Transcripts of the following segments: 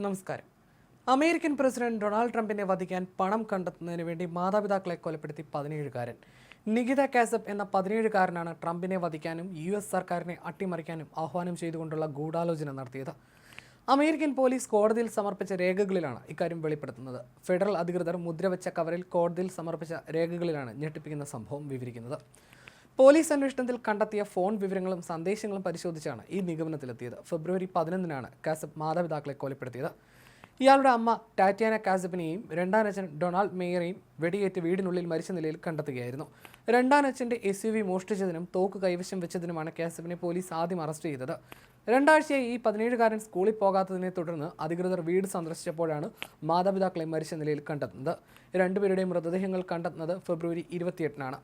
നമസ്കാരം. American president Donald ട്രംപിനെ വധിക്കാൻ പണം കണ്ടെത്തുന്നതിന് വേണ്ടി മാതാപിതാക്കളെ കൊലപ്പെടുത്തി പതിനേഴുകാരൻ. നികിത കാസബ് എന്ന പതിനേഴുകാരനാണ് ട്രംപിനെ വധിക്കാനും യു എസ് സർക്കാരിനെ അട്ടിമറിക്കാനും ആഹ്വാനം ചെയ്തുകൊണ്ടുള്ള ഗൂഢാലോചന നടത്തിയത്. അമേരിക്കൻ പോലീസ് കോടതിയിൽ സമർപ്പിച്ച രേഖകളിലാണ് ഇക്കാര്യം വെളിപ്പെടുത്തുന്നത്. ഫെഡറൽ അധികൃതർ മുദ്രവെച്ച കവറിൽ കോടതിയിൽ സമർപ്പിച്ച രേഖകളിലാണ് ഞെട്ടിപ്പിക്കുന്ന സംഭവം വിവരിക്കുന്നത്. പോലീസ് അന്വേഷണത്തിൽ കണ്ടെത്തിയ ഫോൺ വിവരങ്ങളും സന്ദേശങ്ങളും പരിശോധിച്ചാണ് ഈ നിഗമനത്തിലെത്തിയത്. ഫെബ്രുവരി പതിനൊന്നിനാണ് കാസബ് മാതാപിതാക്കളെ കൊലപ്പെടുത്തിയത്. ഇയാളുടെ അമ്മ ടാറ്റിയാന കാസബിനെയും രണ്ടാനച്ഛൻ ഡൊണാൾഡ് മേയറെയും വെടിയേറ്റ് വീടിനുള്ളിൽ മരിച്ച നിലയിൽ കണ്ടെത്തുകയായിരുന്നു. രണ്ടാനച്ഛന്റെ എസ് യു വി മോഷ്ടിച്ചതിനും തോക്ക് കൈവശം വെച്ചതിനുമാണ് കാസബിനെ പോലീസ് ആദ്യം അറസ്റ്റ് ചെയ്തത്. രണ്ടാഴ്ചയായി ഈ പതിനേഴുകാരൻ സ്കൂളിൽ പോകാത്തതിനെ തുടർന്ന് അധികൃതർ വീട് സന്ദർശിച്ചപ്പോഴാണ് മാതാപിതാക്കളെ മരിച്ച നിലയിൽ കണ്ടെത്തുന്നത്. രണ്ടുപേരുടെയും മൃതദേഹങ്ങൾ കണ്ടെത്തുന്നത് ഫെബ്രുവരി ഇരുപത്തിയെട്ടിനാണ്.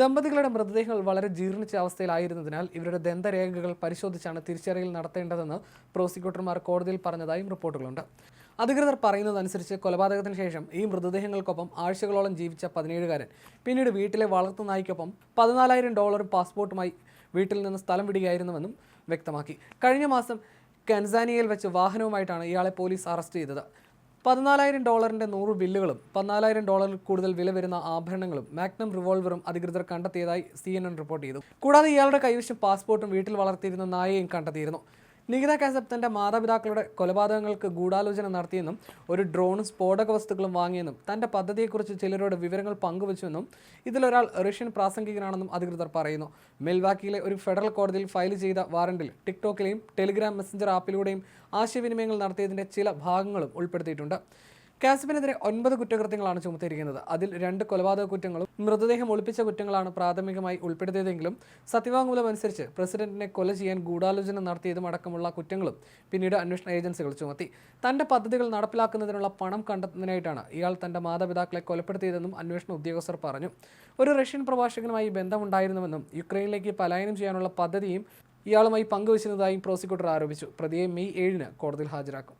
ദമ്പതികളുടെ മൃതദേഹങ്ങൾ വളരെ ജീർണിച്ച അവസ്ഥയിലായിരുന്നതിനാൽ ഇവരുടെ ദന്തരേഖകൾ പരിശോധിച്ചാണ് തിരിച്ചറിയൽ നടത്തേണ്ടതെന്ന് പ്രോസിക്യൂട്ടർമാർ കോടതിയിൽ പറഞ്ഞതായും റിപ്പോർട്ടുകളുണ്ട്. അധികൃതർ പറയുന്നതനുസരിച്ച് കൊലപാതകത്തിന് ശേഷം ഈ മൃതദേഹങ്ങൾക്കൊപ്പം ആഴ്ചകളോളം ജീവിച്ച പതിനേഴുകാരൻ പിന്നീട് വീട്ടിലെ വളർത്തു നായ്ക്കൊപ്പം പതിനാലായിരം ഡോളറും പാസ്പോർട്ടുമായി വീട്ടിൽ നിന്ന് സ്ഥലം വിടുകയായിരുന്നുവെന്നും വ്യക്തമാക്കി. കഴിഞ്ഞ മാസം കൻസാനിയയിൽ വെച്ച് വാഹനവുമായിട്ടാണ് ഇയാളെ പോലീസ് അറസ്റ്റ് ചെയ്തത്. പതിനാലായിരം ഡോളറിന്റെ നൂറ് ബില്ലുകളും പതിനാലായിരം ഡോളറിൽ കൂടുതൽ വില വരുന്ന ആഭരണങ്ങളും മാഗ്നം റിവോൾവറും അധികൃതർ കണ്ടെത്തിയതായി സി റിപ്പോർട്ട് ചെയ്തു. കൂടാതെ ഇയാളുടെ കൈവശം പാസ്പോർട്ടും വീട്ടിൽ വളർത്തിയിരുന്ന നായയും കണ്ടെത്തിയിരുന്നു. നികിത കാസബ് തന്റെ മാതാപിതാക്കളുടെ കൊലപാതകങ്ങൾക്ക് ഗൂഢാലോചന നടത്തിയെന്നും ഒരു ഡ്രോണും സ്ഫോടക വസ്തുക്കളും വാങ്ങിയെന്നും തന്റെ പദ്ധതിയെക്കുറിച്ച് ചിലരോട് വിവരങ്ങൾ പങ്കുവച്ചുവെന്നും ഇതിലൊരാൾ റഷ്യൻ പ്രാസംഗികനാണെന്നും അധികൃതർ പറയുന്നു. മെൽവാക്കിയിലെ ഒരു ഫെഡറൽ കോടതിയിൽ ഫയൽ ചെയ്ത വാറണ്ടിൽ ടിക്ടോക്കിലെയും ടെലിഗ്രാം മെസ്സഞ്ചർ ആപ്പിലൂടെയും ആശയവിനിമയങ്ങൾ നടത്തിയതിന്റെ ചില ഭാഗങ്ങളും ഉൾപ്പെടുത്തിയിട്ടുണ്ട്. കാസിബിനെതിരെ ഒൻപത് കുറ്റകൃത്യങ്ങളാണ് ചുമത്തിയിരിക്കുന്നത്. അതിൽ രണ്ട് കൊലപാതക കുറ്റങ്ങളും മൃതദേഹം ഒളിപ്പിച്ച കുറ്റങ്ങളാണ് പ്രാഥമികമായി ഉൾപ്പെടുത്തിയതെങ്കിലും സത്യവാങ്മൂലം അനുസരിച്ച് പ്രസിഡന്റിനെ കൊല ചെയ്യാൻ ഗൂഢാലോചന നടത്തിയതും അടക്കമുള്ള കുറ്റങ്ങളും പിന്നീട് അന്വേഷണ ഏജൻസികൾ ചുമത്തി. തന്റെ പദ്ധതികൾ നടപ്പിലാക്കുന്നതിനുള്ള പണം കണ്ടെത്തുന്നതിനായിട്ടാണ് ഇയാൾ തന്റെ മാതാപിതാക്കളെ കൊലപ്പെടുത്തിയതെന്നും അന്വേഷണ ഉദ്യോഗസ്ഥർ പറഞ്ഞു. ഒരു റഷ്യൻ പ്രഭാഷകനുമായി ബന്ധമുണ്ടായിരുന്നുവെന്നും യുക്രൈനിലേക്ക് പലായനം ചെയ്യാനുള്ള പദ്ധതിയും ഇയാളുമായി പങ്കുവച്ചിരുന്നതായും പ്രോസിക്യൂട്ടർ ആരോപിച്ചു. പ്രതിയെ മെയ് ഏഴിന് കോടതിയിൽ ഹാജരാക്കും.